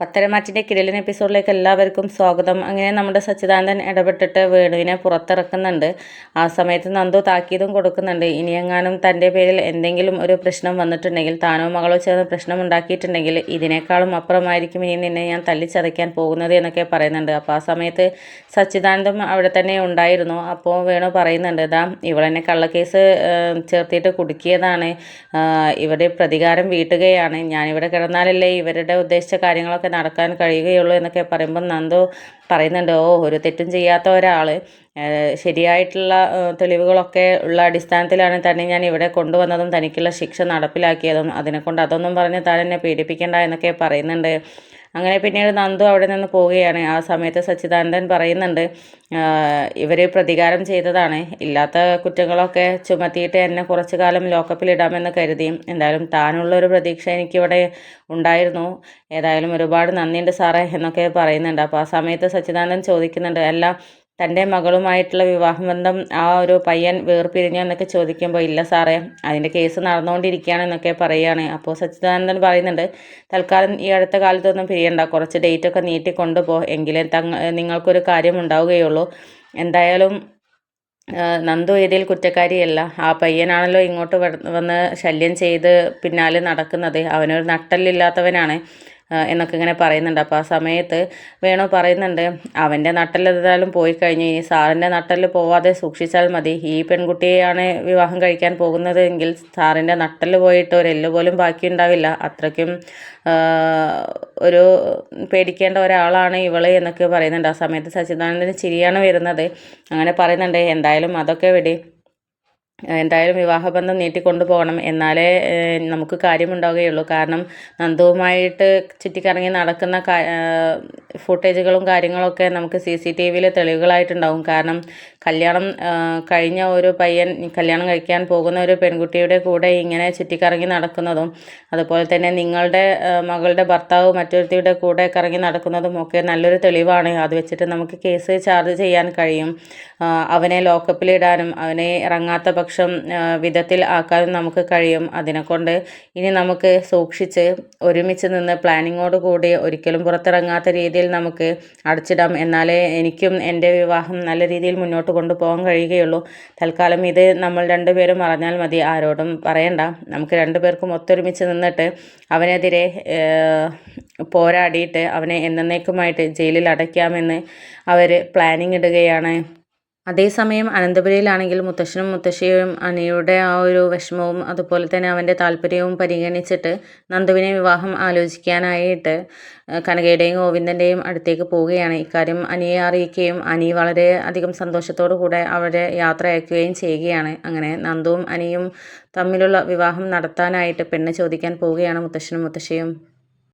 പത്തരമാറ്റിന്റെ കിരലിന് എപ്പിസോഡിലേക്ക് എല്ലാവർക്കും സ്വാഗതം. അങ്ങനെ നമ്മുടെ സച്ചിദാനന്ദൻ ഇടപെട്ടിട്ട് വേണുവിനെ പുറത്തിറക്കുന്നുണ്ട്. ആ സമയത്ത് നന്ദു താക്കീതും കൊടുക്കുന്നുണ്ട്. ഇനിയെങ്ങാനും തന്റെ പേരിൽ എന്തെങ്കിലും ഒരു പ്രശ്നം വന്നിട്ടുണ്ടെങ്കിൽ താനോ മകളോ ചേർന്ന് പ്രശ്നം ഉണ്ടാക്കിയിട്ടുണ്ടെങ്കിൽ ഇതിനേക്കാളും അപ്പുറമായിരിക്കും ഇനി നിന്നെ ഞാൻ തല്ലിച്ചതയ്ക്കാൻ പോകുന്നത് എന്നൊക്കെ പറയുന്നുണ്ട്. അപ്പോൾ ആ സമയത്ത് സച്ചിദാനന്ദം അവിടെ തന്നെ ഉണ്ടായിരുന്നു. അപ്പോൾ വേണു പറയുന്നുണ്ട് ഇതാ ഇവളെന്നെ കള്ളക്കേസ് ചേർത്തിട്ട് കുടുക്കിയതാണ്. ഇവിടെ പ്രതികാരം വീട്ടുകയാണ്. ഞാനിവിടെ കിടന്നാലല്ലേ ഇവരുടെ ഉദ്ദേശിച്ച കാര്യങ്ങളൊക്കെ നടക്കാൻ കഴിയുകയുള്ളൂ എന്നൊക്കെ പറയുമ്പോൾ നന്ദു പറയുന്നുണ്ട് ഓ ഒരു തെറ്റും ചെയ്യാത്ത ഒരാൾ ശരിയായിട്ടുള്ള തെളിവുകളൊക്കെ ഉള്ള അടിസ്ഥാനത്തിലാണ് തന്നെ ഞാൻ ഇവിടെ കൊണ്ടുവന്നതും തനിക്കുള്ള ശിക്ഷ നടപ്പിലാക്കിയതും. അതിനെക്കൊണ്ട് അതൊന്നും പറഞ്ഞ് താൻ എന്നെ പീഡിപ്പിക്കേണ്ട എന്നൊക്കെ പറയുന്നുണ്ട്. അങ്ങനെ പിന്നീട് നന്ദു അവിടെ നിന്ന് പോവുകയാണ്. ആ സമയത്ത് സച്ചിദാനന്ദൻ പറയുന്നുണ്ട് ഇവർ പ്രതികാരം ചെയ്തതാണ്. ഇല്ലാത്ത കുറ്റങ്ങളൊക്കെ ചുമത്തിയിട്ട് എന്നെ കുറച്ചു കാലം ലോക്കപ്പിലിടാമെന്ന് കരുതി. എന്തായാലും താനുള്ള ഒരു പ്രതീക്ഷ എനിക്കിവിടെ ഉണ്ടായിരുന്നു. ഏതായാലും ഒരുപാട് നന്ദിയുണ്ട് സാറേ എന്നൊക്കെ പറയുന്നുണ്ട്. അപ്പോൾ ആ സമയത്ത് സച്ചിദാനന്ദൻ ചോദിക്കുന്നുണ്ട് അല്ല തന്റെ മകളുമായിട്ടുള്ള വിവാഹബന്ധം ആ ഒരു പയ്യൻ വേർപിരിഞ്ഞോ എന്നൊക്കെ ചോദിക്കുമ്പോൾ ഇല്ല സാറേ അതിന്റെ കേസ് നടന്നുകൊണ്ടിരിക്കുകയാണ് എന്നൊക്കെ പറയുകയാണ്. അപ്പോൾ സച്ചിദാനന്ദൻ പറയുന്നുണ്ട് തൽക്കാലം ഈ അടുത്ത കാലത്തൊന്നും പിരിയണ്ട കുറച്ച് ഡേറ്റൊക്കെ നീട്ടി കൊണ്ടുപോ എങ്കിലേ തങ്ങ നിങ്ങൾക്കൊരു കാര്യം ഉണ്ടാവുകയുള്ളൂ. എന്തായാലും നന്ദു ഇതിൽ കുറ്റക്കാരിയല്ല. ആ പയ്യനാണല്ലോ ഇങ്ങോട്ട് വന്ന് ശല്യം ചെയ്ത് പിന്നാലെ നടക്കുന്നത്. അവനൊരു നട്ടല്ലില്ലാത്തവനാണ് എന്നൊക്കെ ഇങ്ങനെ പറയുന്നുണ്ട്. അപ്പോൾ ആ സമയത്ത് വേണു പറയുന്നുണ്ട് അവന്റെ നട്ടലെന്തായാലും പോയി കഴിഞ്ഞ്. ഇനി സാറിന്റെ നട്ടൽ പോവാതെ സൂക്ഷിച്ചാൽ മതി. ഈ പെൺകുട്ടിയെയാണ് വിവാഹം കഴിക്കാൻ പോകുന്നത് എങ്കിൽ സാറിന്റെ നട്ടൽ പോയിട്ട് ഒരു പോലും ബാക്കിയുണ്ടാവില്ല അത്രയ്ക്കും ഒരു പേടിക്കേണ്ട ഒരാളാണ് ഇവൾ എന്നൊക്കെ പറയുന്നുണ്ട്. ആ സമയത്ത് സച്ചിദാനന്ദന് ചിരിയാണ് വരുന്നത്. അങ്ങനെ പറയുന്നുണ്ട് എന്തായാലും അതൊക്കെ വിടി. എന്തായാലും വിവാഹബന്ധം നീട്ടിക്കൊണ്ടു പോകണം എന്നാലേ നമുക്ക് കാര്യമുണ്ടാവുകയുള്ളൂ. കാരണം നന്ദുവുമായിട്ട് ചുറ്റിക്കറങ്ങി നടക്കുന്ന ഫുട്ടേജുകളും കാര്യങ്ങളൊക്കെ നമുക്ക് സി സി ടി വിയിൽ തെളിവുകളായിട്ടുണ്ടാവും. കാരണം കല്യാണം കഴിഞ്ഞ ഒരു പയ്യൻ കല്യാണം കഴിക്കാൻ പോകുന്ന ഒരു പെൺകുട്ടിയുടെ കൂടെ ഇങ്ങനെ ചുറ്റിക്കറങ്ങി നടക്കുന്നതും അതുപോലെ തന്നെ നിങ്ങളുടെ മകളുടെ ഭർത്താവ് മറ്റൊരുത്തിയുടെ കൂടെ കറങ്ങി നടക്കുന്നതും ഒക്കെ നല്ലൊരു തെളിവാണ്. അത് വെച്ചിട്ട് നമുക്ക് കേസ് ചാർജ് ചെയ്യാൻ കഴിയും. അവനെ ലോക്കപ്പിലിടാനും അവനെ ഇറങ്ങാത്ത പക്ഷം വിധത്തിൽ ആക്കാനും നമുക്ക് കഴിയും. അതിനെക്കൊണ്ട് ഇനി നമുക്ക് സൂക്ഷിച്ച് ഒരുമിച്ച് നിന്ന് പ്ലാനിങ്ങോട് കൂടി ഒരിക്കലും പുറത്തിറങ്ങാത്ത രീതിയിൽ നമുക്ക് അടച്ചിടാം. എന്നാലേ എനിക്കും എന്റെ വിവാഹം നല്ല രീതിയിൽ മുന്നോട്ട് കൊണ്ടുപോകാൻ കഴിയുകയുള്ളൂ. തൽക്കാലം ഇത് നമ്മൾ രണ്ടുപേരും അറിഞ്ഞാൽ മതി ആരോടും പറയണ്ട. നമുക്ക് രണ്ടുപേർക്കും ഒത്തൊരുമിച്ച് നിന്നിട്ട് അവനെതിരെ പോരാടിയിട്ട് അവനെ എന്നേക്കുമായിട്ട് ജയിലിൽ അടയ്ക്കാമെന്ന് അവർ പ്ലാനിങ് ഇടുകയാണ്. അതേസമയം അനന്തപുരിയിലാണെങ്കിൽ മുത്തശ്ശനും മുത്തശ്ശിയും അനിയുടെ ആ ഒരു വിഷമവും അതുപോലെ തന്നെ അവന്റെ താല്പര്യവും പരിഗണിച്ചിട്ട് നന്ദുവിനെ വിവാഹം ആലോചിക്കാനായിട്ട് കനകയുടെയും ഗോവിന്ദന്റെയും അടുത്തേക്ക് പോവുകയാണ്. ഇക്കാര്യം അനിയെ അറിയിക്കുകയും അനി വളരെ അധികം സന്തോഷത്തോടു കൂടെ അവരെ യാത്ര അയക്കുകയും ചെയ്യുകയാണ്. അങ്ങനെ നന്ദുവും അനിയും തമ്മിലുള്ള വിവാഹം നടത്താനായിട്ട് പെണ്ണ് ചോദിക്കാൻ പോവുകയാണ് മുത്തശ്ശനും മുത്തശ്ശിയും.